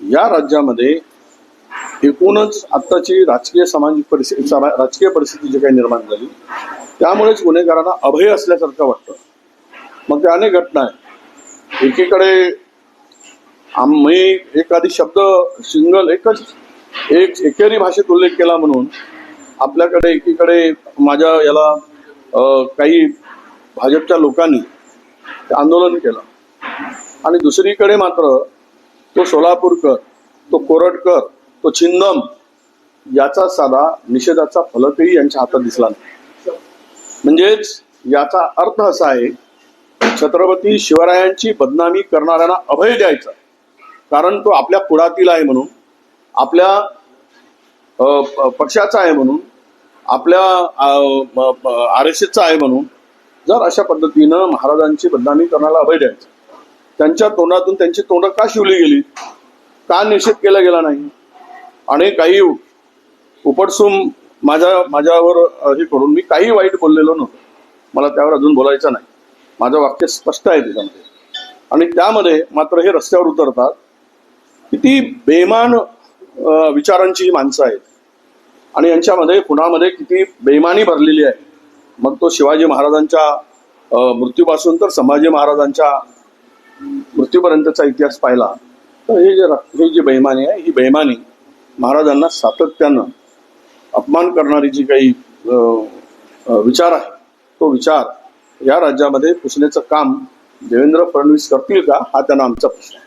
या राज्यामध्ये एकूणच आत्ताची राजकीय सामाजिक परिस्थिती राजकीय परिस्थिती जी काही निर्माण झाली त्यामुळेच गुन्हेगारांना अभय असल्यासारखं वाटतं. मग त्या अनेक घटना आहेत. एकीकडे आम्ही एखादी शब्द सिंगल एकच एक एकेरी भाषेत उल्लेख केला म्हणून आपल्याकडे एकीकडे माझ्या याला काही भाजपच्या लोकांनी ते आंदोलन केलं. आणि दुसरीकडे मात्र तो सोलापूरकर तो कोरटकर तो छिंदम याचा साधा निषेधाचा फलकही यांच्या हातात दिसला नाही. म्हणजेच याचा अर्थ असा आहे छत्रपती शिवरायांची बदनामी करणाऱ्यांना अभय द्यायचा कारण तो आपल्या कुळातील आहे म्हणून आपल्या पक्षाचा आहे म्हणून आपल्या आर एस एसचा आहे म्हणून जर अशा पद्धतीनं महाराजांची बदनामी करण्याला अभय द्यायचं त्यांच्या तोंडातून त्यांची तोंड का शिवली गेली? का निषेध केला गेला नाही? आणि काही उपटसूम माझ्या माझ्यावर हे करून मी काही वाईट बोललेलो नव्हतो. मला त्यावर अजून बोलायचं नाही. माझं वाक्य स्पष्ट आहे त्याच्यामध्ये. आणि त्यामध्ये मात्र हे रस्त्यावर उतरतात किती बेमान विचारांची ही माणसं आहेत. आणि यांच्यामध्ये पुण्यामध्ये किती बेमानी भरलेली आहे. मग तो शिवाजी महाराजांच्या मृत्यूपासून तर संभाजी महाराजांच्या मृत्यूपर्यंतचा इतिहास पाहिला तर हे जे हे जी बेमानी आहे ही बेमानी महाराजांना सातत्यानं अपमान करणारी जी काही विचार आहे तो विचार या राज्यामध्ये पुसण्याचं काम देवेंद्र फडणवीस करतील का हा त्यांना आमचा प्रश्न आहे.